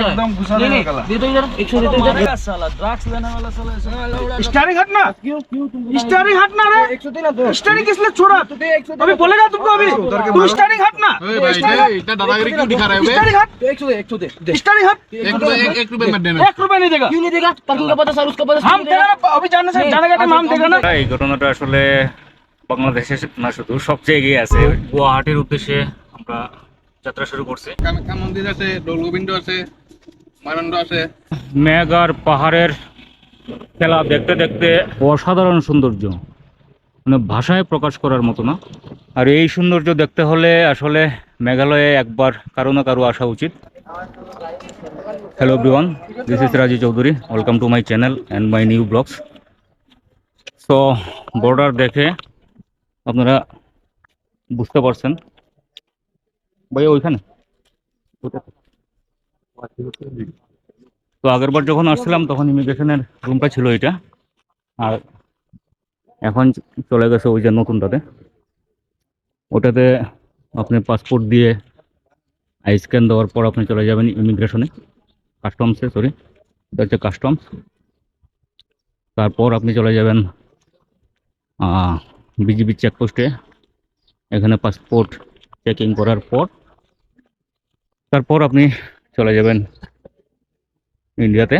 एकदम घुसा नहीं देने नहीं वाला दे दो इधर एक सौ दे दो इधर साला ड्रग्स लेने वाला साला ऐसा स्टारिंग हटना क्यों क्यों तुम स्टारिंग हटना रे एक सौ देना दो स्टारिंग किस लिए छोड़ा तो दे एक सौ अभी बोलेगा तुमको अभी तू स्टारिंग हटना ओए भाई ये इतना दादागिरी क्यों दिखा रहे हो बे स्टारिंग हट एक सौ दे एक सौ दे दे स्टारिंग हट एक रुपए एक, एक रुपए मत देना एक रुपया नहीं देगा क्यों नहीं देगा पार्किंग का पता सर उसका पता हम देगा ना अभी जाने से जाने का टाइम हम देगा ना এই ঘটনাটা আসলে বাংলাদেশে না শুধু সব জায়গায় আছে গুয়াহাটির উদ্দেশ্যে আমরা যাত্রা শুরু করছি কামাখ্যা মন্দির আছে দৌল গোবিন্দ আছে মানন্দ আছে মেঘ আর পাহাড়ের খেলা দেখতে দেখতে অসাধারণ সৌন্দর্য মানে ভাষায় প্রকাশ করার মতো না। আর এই সৌন্দর্য দেখতে হলে আসলে মেঘালয়ে একবার কারও না কারও আসা উচিত। Hello everyone this is Raju Chowdhury welcome to my channel and my new vlogs so border দেখে আপনারা বুঝতে পারছেন। ভাই ওইখানে? তো আগেরবার যখন আসছিলাম, তখন ইমিগ্রেশনের রুমটা ছিল এটা আর এখন চলে গেছে ওই যে নতুনটাতে। ওটাতে আপনি পাসপোর্ট দিয়ে আই স্ক্যান দেওয়ার পর আপনি চলে যাবেন ইমিগ্রেশনে কাস্টমসে সরি এটা হচ্ছে কাস্টমস তারপর আপনি চলে যাবেন বিজিবি চেকপোস্টে এখানে পাসপোর্ট চেকিং করার পর, তারপর আপনি চলে যাবেন ইন্ডিয়াতে।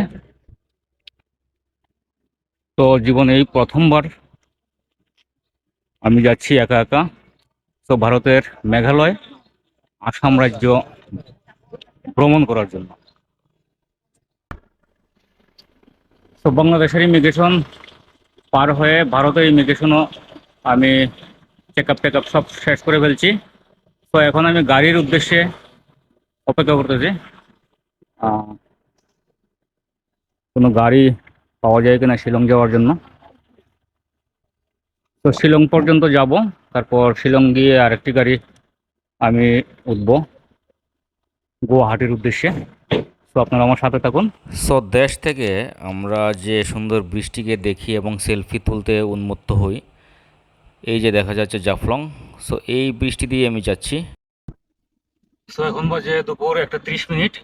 তো জীবনে এই প্রথমবার আমি যাচ্ছি একা একা। তো ভারতের মেঘালয়, আসাম রাজ্য ভ্রমণ করার জন্য। তো বাংলাদেশের ইমিগ্রেশন পার হয়ে ভারতের ইমিগ্রেশনও আমি চেক আপ টেক আপ সব শেষ করে ফেলছি। তো এখন আমি গাড়ির উদ্দেশ্যে অপেক্ষা করতেছি। কোনো গাড়ি পাওয়া যায় কিনা শিলং যাওয়ার জন্য। তো শিলং পর্যন্ত যাব তারপর শিলং গিয়ে আরেকটি গাড়ি আমি উঠব গুয়াহাটির উদ্দেশ্যে। তো আপনারা আমার সাথে থাকুন। সো দেশ থেকে আমরা যে সুন্দর বৃষ্টিকে দেখি এবং সেলফি তুলতে উন্মুক্ত হই এই যে দেখা যাচ্ছে জাফলং। সো এই বৃষ্টি দিয়ে আমি যাচ্ছি। সো এখন বাজে দুপুর একটা ত্রিশ মিনিট।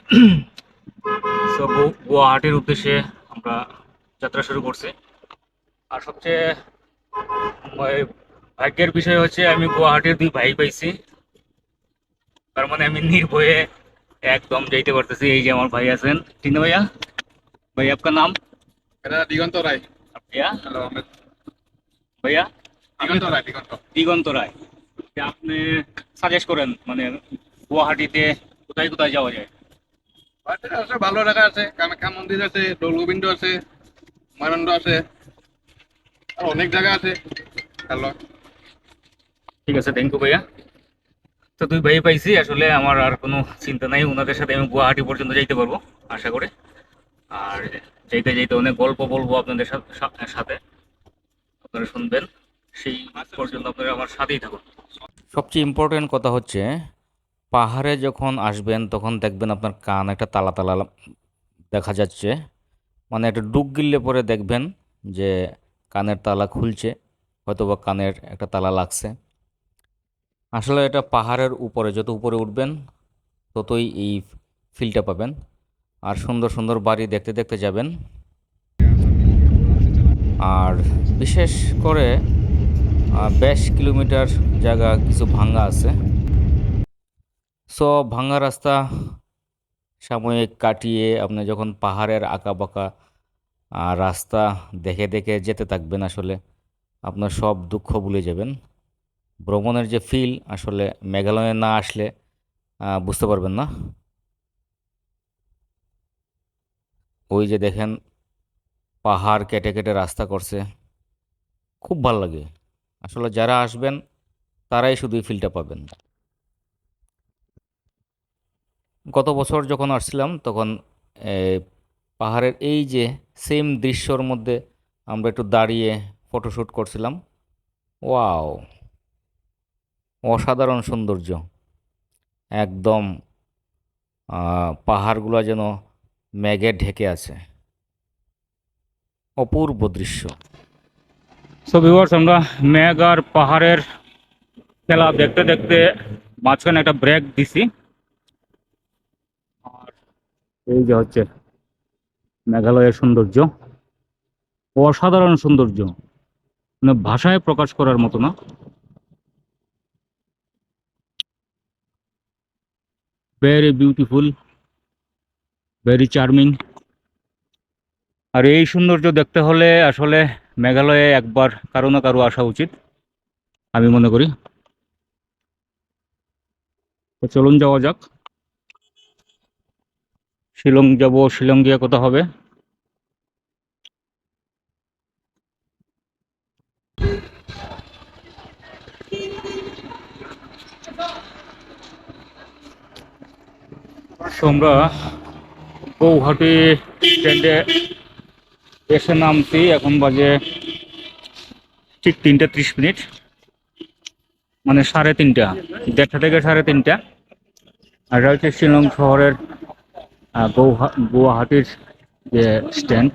গু- গুয়াহাটির উদ্দেশ্যে আমরা যাত্রা শুরু করছি। আর সবচেয়ে ভাগ্যের বিষয় হচ্ছে আমি গুয়াহাটির দুই ভাই পাইছি। তার মানে আমি নির্ভয়ে একদম যাইতে পারতেছি এই যে আমার ভাই আছেন। ঠিক না ভাইয়া? ভাই আপনার নাম? দিগন্ত রায়। ভাইয়া? হ্যালো ভাইয়া? দিগন্ত রায় দিগন্ত। দিগন্ত রায়। আপনি সাজেস্ট করেন মানে গুয়াহাটিতে কোথায় কোথায় যাওয়া যায়? গুয়াহাটিতে আছে ভালো জায়গা আছে। কামাখ্যা মন্দির আছে দৌল গোবিন্দ আছে মানন্দ আছে। আর অনেক জায়গা আছে। হ্যালো। ঠিক আছে থ্যাংক ইউ ভাইয়া। তো দুই ভাই পাইছি আসলে আমার আর কোনো চিন্তা নাই। ওনাদের সাথে আমি গুয়াহাটি পর্যন্ত যাইতে পারব আশা করে। আর যাইতে যাইতে অনেক গল্প বলব আপনাদের সাথে। আপনারা শুনবেন। সেই পর্যন্ত আপনারা আমার সাথেই থাকুন। সবচেয়ে ইম্পর্টেন্ট কথা হচ্ছে পাহাড়ে যখন আসবেন, তখন দেখবেন আপনার কান একটা তালা তালা দেখা যাচ্ছে। মানে একটা ডুব গিললে পরে দেখবেন যে কানের তালা খুলছে, হয়তোবা কানের একটা তালা লাগছে। আসলে এটা পাহাড়ের উপরে, যত উপরে উঠবেন, ততই এই ফিলটা পাবেন। আর সুন্দর সুন্দর বাড়ি দেখতে দেখতে যাবেন। আর বিশেষ করে বেশ কিলোমিটার জায়গা কিছু ভাঙ্গা আছে। সো ভাঙা রাস্তা সাময়িক কাটিয়ে আপনি যখন পাহাড়ের আঁকা বাঁকা রাস্তা দেখে দেখে যেতে থাকবেন আসলে, আপনার সব দুঃখ ভুলে যাবেন। ভ্রমণের যে ফিল আসলে মেঘালয়ে না আসলে বুঝতে পারবেন না। ওই যে দেখেন, পাহাড় কেটে কেটে রাস্তা করছে। খুব ভালো লাগে। আসলে যারা আসবেন, তারাই শুধু ফিলটা পাবেন। গত বছর যখন আসছিলাম, তখন পাহাড়ের এই যে সেম দৃশ্যর মধ্যে আমরা একটু দাঁড়িয়ে ফটোশ্যুট করছিলাম। ওয়াও! অসাধারণ সৌন্দর্য। একদম পাহাড়গুলো যেন মেঘে ঢেকে আছে। অপূর্ব দৃশ্য। সো ভিউয়ার্স আমরা মেঘ আর পাহাড়ের খেলা দেখতে দেখতে মাঝখানে একটা ব্রেক দিছি। এই যে হচ্ছে মেঘালয়ের সৌন্দর্য। অসাধারণ সৌন্দর্য। মানে ভাষায় প্রকাশ করার মতো না। ভেরি বিউটিফুল ভেরি চার্মিং আর এই সৌন্দর্য দেখতে হলে আসলে মেঘালয়ে একবার কারও না কারও আসা উচিত, আমি মনে করি। চলুন যাওয়া যাক। শিলং যাব, শিলং গিয়ে কথা হবে। আমরা গৌহাটি স্ট্যান্ডে এসে নামছি, এখন বাজে ঠিক তিনটা ত্রিশ মিনিট। মানে সাড়ে তিনটা, দেড়টা থেকে সাড়ে তিনটা। আর এটা হচ্ছে শিলং শহরের গুয়াহাটির যে স্ট্যান্ড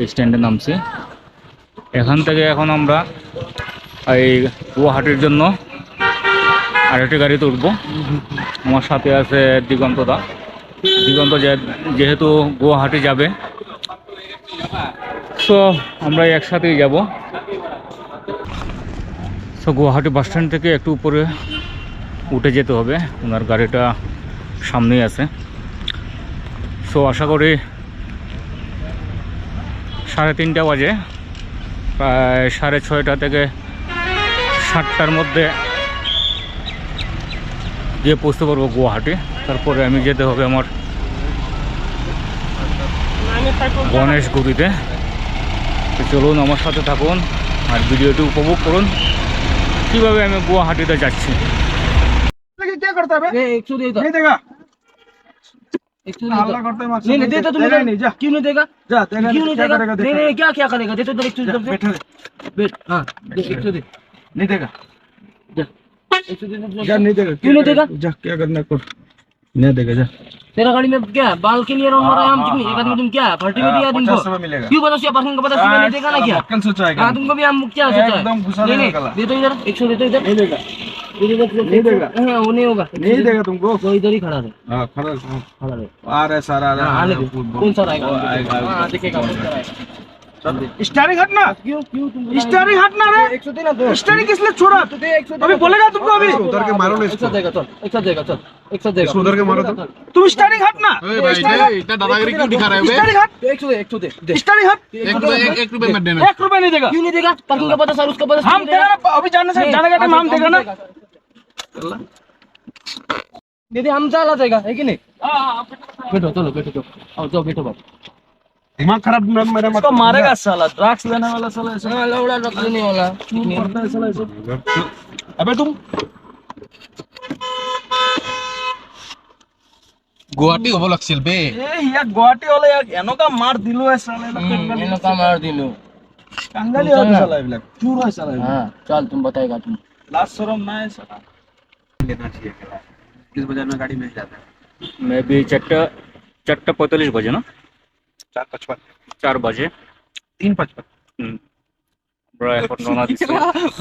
এই স্ট্যান্ডে নামছি এখান থেকে এখন আমরা এই গুয়াহাটির জন্য আরেকটি গাড়িতে উঠবো আমার সাথে আছে দিগন্ত দা। দিগন্ত যেহেতু গুয়াহাটি যাবে, তো আমরা একসাথেই যাব। তো গুয়াহাটি বাস স্ট্যান্ড থেকে একটু উপরে উঠে যেতে হবে। ওনার গাড়িটা সামনেই আছে। সো আশা করি সাড়ে তিনটা বাজে। প্রায় সাড়ে ছয়টা থেকে সাতটার মধ্যে গিয়ে পৌঁছতে পারব গুয়াহাটি। তারপরে আমি যেতে হবে আমার গণেশ গুরিতে তো চলুন আমার সাথে থাকুন আর ভিডিওটি উপভোগ করুন। কীভাবে আমি গুয়াহাটিতে যাচ্ছি? করতে হবে? हल्ला करता है नहीं नहीं देता तुम नहीं जा। क्यों नहीं देगा? जा क्यों नहीं देगा? नहीं नहीं क्या क्या करेगा? दे तो दे एक सौ जा, दे बैठ। हाँ एक सौ नहीं देगा। जा। एक दे, जा नहीं देगा। क्यों नहीं देगा? जा क्या करना कर नहीं देगा जा। तेरा गाड़ी में क्या है? बाल के लिए रंग है हम तुम एक आदमी तुम क्या पार्टी में दिया तुमको? मिलेगा। क्यों पचास रुपया पार्किंग का रुपया नहीं देगा ना क्या? हाँ तुमको भी हम क्या सोचा है? एकदम घुसा देगा दे तो इधर एक सौ दे तो इधर। नहीं देगा। नहीं देगा। हाँ, वो नहीं होगा नहीं देगा तुमको वो इधर ही खड़ा है हाँ खड़ा खड़ा है आ रहा है सारा आ रहा हाँ, है कौन सा आएगा। हाँ देखेगा स्टारिंग हटना क्यों क्यों तुम स्टारिंग हटना रे दो स्टारिंग किस लिए छोड़ा तो दे अभी बोलेगा तुमको अभी उधर के मारो ना देगा चल एक सौ देगा चल एक सौ देगा उधर के मारो तो तुम स्टारिंग हटना ओए भाई इतना दादागिरी क्यों दिखा रहे हो स्टारिंग हट एक सौ दे एक सौ दे दे स्टारिंग हट एक रुपए एक, एक रुपए मत देना एक रुपए नहीं देगा क्यों नहीं देगा का पता सर उसका पता हम देगा अभी जाने से जाने का टाइम हम देगा ना दीदी हम चला जाएगा है कि नहीं बैठो चलो बैठो चलो आओ जाओ बैठो बात दिमाग खराब मत मेरा मत इसको मारेगा साला ड्रग्स लेने वाला साला ऐसा हाँ लौड़ा रख लेने वाला क्यों करता है साला ऐसा अबे तुम গুৱাহাটী হ'ব লাগিছিল বে ए यार गुवाहाटी वाला यार एनो का मार दिलो है साले इन का मार दिलो कंगाली है साला ये ब्लैक चूर है साला ये हाँ चल तुम बताएगा तुम लास्ट शर्म ना है साला किस बाजार में गाड़ी मिल जाता है মে বি চারটা চারটা পঁয়তাল্লিশ বাজে না चार पचपन চার বাজে तीन पचपन হুম। আমরা এখন রওনা দিচ্ছি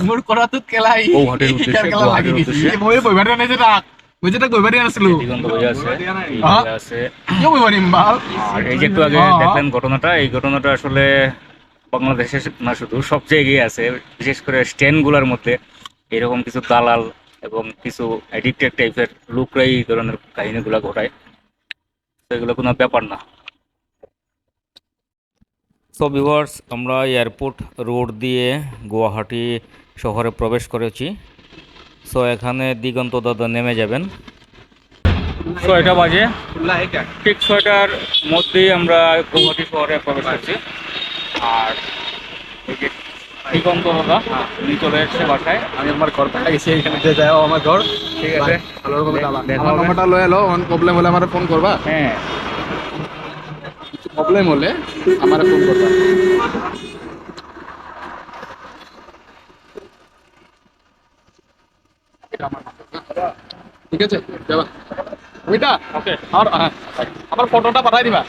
মোৰ কৰাটোত কেলাই গৌহাটীৰ উদ্দেশ্যে গুৱাহাটীৰ উদ্দেশ্যে মই বহিব দিয়া নাই যে তাক মই যে তাক বহিব দিয়া নাছিলো দিগন্ত হয়ে আছে এই হ্যাঁ। হয়ে আছে কিয় বহিব দিম ভাল আর এই যে একটু আগে দেখলেন ঘটনাটা এই ঘটনাটা আসলে বাংলাদেশে না শুধু সব জায়গায় আছে বিশেষ করে স্ট্যান্ডগুলোর মধ্যে এরকম কিছু দালাল এবং কিছু অ্যাডিক্টেড টাইপের লোকরাই এই ধরনের কাহিনীগুলো ঘটায়। তো এগুলো কোনো ব্যাপার না। সো ভিউয়ার্স আমরা এয়ারপোর্ট রোড দিয়ে গুয়াহাটি শহরে প্রবেশ করেছি। সো এখানে দিগন্ত দাদা নেমে যাবেন। ছয়টা বাজে। ঠিক ছয়টার মধ্যেই আমরা গুয়াহাটি শহরে প্রবেশ করছি। আর এই যে দিগন্ত দাদা উনি চলে এসছে বাসায়। আমি আমার ঘর পাঠাইছি এখানে যে যাও আমার ঘর। ঠিক আছে। ভালোর কথা আমার নম্বরটা লয়ে লো অন প্রবলেম হলে আমার ফোন করবা। হ্যাঁ। প্রবলেম হলে আমার ফোন করবা। এটা আমার number, হ্যাঁ? ঠিক আছে যাবা। ওইটা ওকে আর আমার ফটোটা পাঠাই দিবা।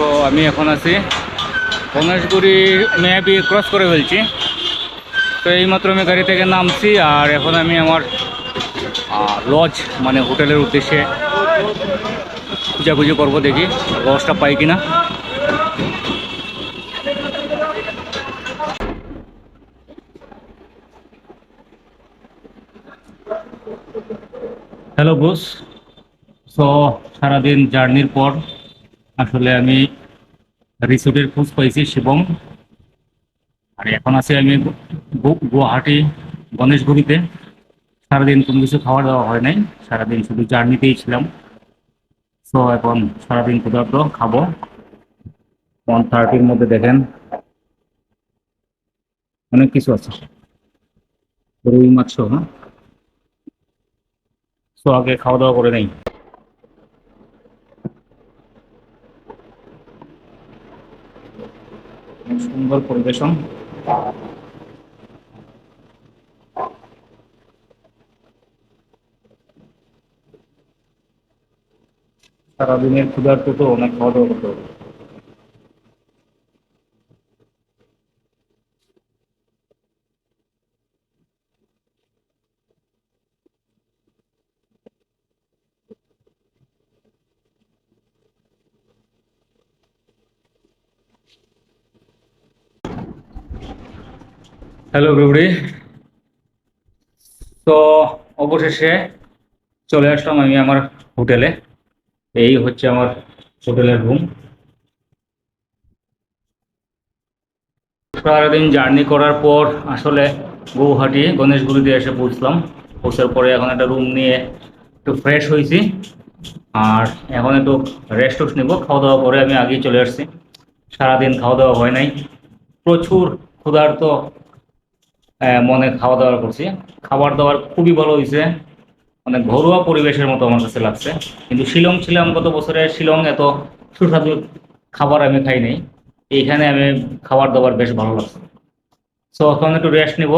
তো আমি এখন আছি গণেশগুড়ি মেবি ক্রস করে ফেলছি। তো এইমাত্র আমি গাড়ি থেকে নামছি আর এখন আমি আমার লজ মানে হোটেলের উদ্দেশ্যে খুঁজাখুঁজি করব দেখি লজটা পাই কিনা। হ্যালো বোস সো সারাদিন জার্নির পর আসলে আমি রিসোর্টের খোঁজ পাইছি শিবং আর এখন আছি আমি গুয়াহাটি, গণেশগুড়িতে। সারাদিন কোনো কিছু খাওয়া দাওয়া হয় নাই, সারাদিন শুধু জার্নিতেই ছিলাম। সো এখন সারাদিন ক্ষুধার্ত, খাব। ওয়ান থার্টির মধ্যে দেখেন। অনেক কিছু আছে। রুই মাছ হ্যাঁ? সো আগে খাওয়া দাওয়া করে নেই। সুন্দর পরিবেশন। সারাদিনের ক্ষুধার্ত তো অনেক খাওয়া দাওয়া করতে হবে। হ্যালো এভরিবডি তো অবশেষে চলে আসলাম আমি আমার হোটেলে। এই হচ্ছে আমার হোটেলের রুম সারাদিন জার্নি করার পর আসলে গৌহাটি গণেশগুড়িতে এসে পৌঁছলাম। পৌঁছার পরে এখন একটা রুম নিয়ে একটু ফ্রেশ হয়েছি। আর এখন একটু রেস্ট নিবো। খাওয়া দাওয়া করে আমি আগেই চলে আসছি। সারাদিন খাওয়া দাওয়া হয় নাই। প্রচুর ক্ষুধার্ত মনে খাওয়া দাওয়া করছি। খাবার দাবার খুবই ভালো হয়েছে মানে ঘরোয়া পরিবেশের মতো আমার কাছে লাগছে। কিন্তু শিলং ছিলাম গত বছরে। শিলং এত সুস্বাদু খাবার আমি খাই নাই। এইখানে আমি খাবার দাবার বেশ ভালো লাগছে। সো এখন একটু রেস্ট নিব,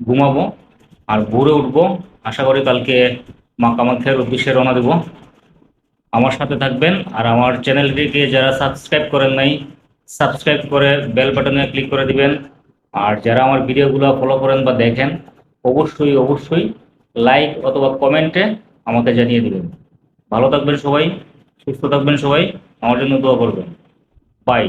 ঘুমাবো, আর ভোরে উঠবো। আশা করি কালকে মা কামাখ্যার উদ্দেশ্যে রওনা দেব। আমার সাথে থাকবেন আর আমার চ্যানেলটিকে যারা সাবস্ক্রাইব করেন নাই, সাবস্ক্রাইব করে বেল বাটনে ক্লিক করে দিবেন। আর যারা আমার ভিডিওগুলো ফলো করেন বা দেখেন, অবশ্যই অবশ্যই লাইক অথবা কমেন্টে আমাকে জানিয়ে দেবেন। ভালো থাকবেন সবাই, সুস্থ থাকবেন সবাই, আমার জন্য দোয়া করবেন। বাই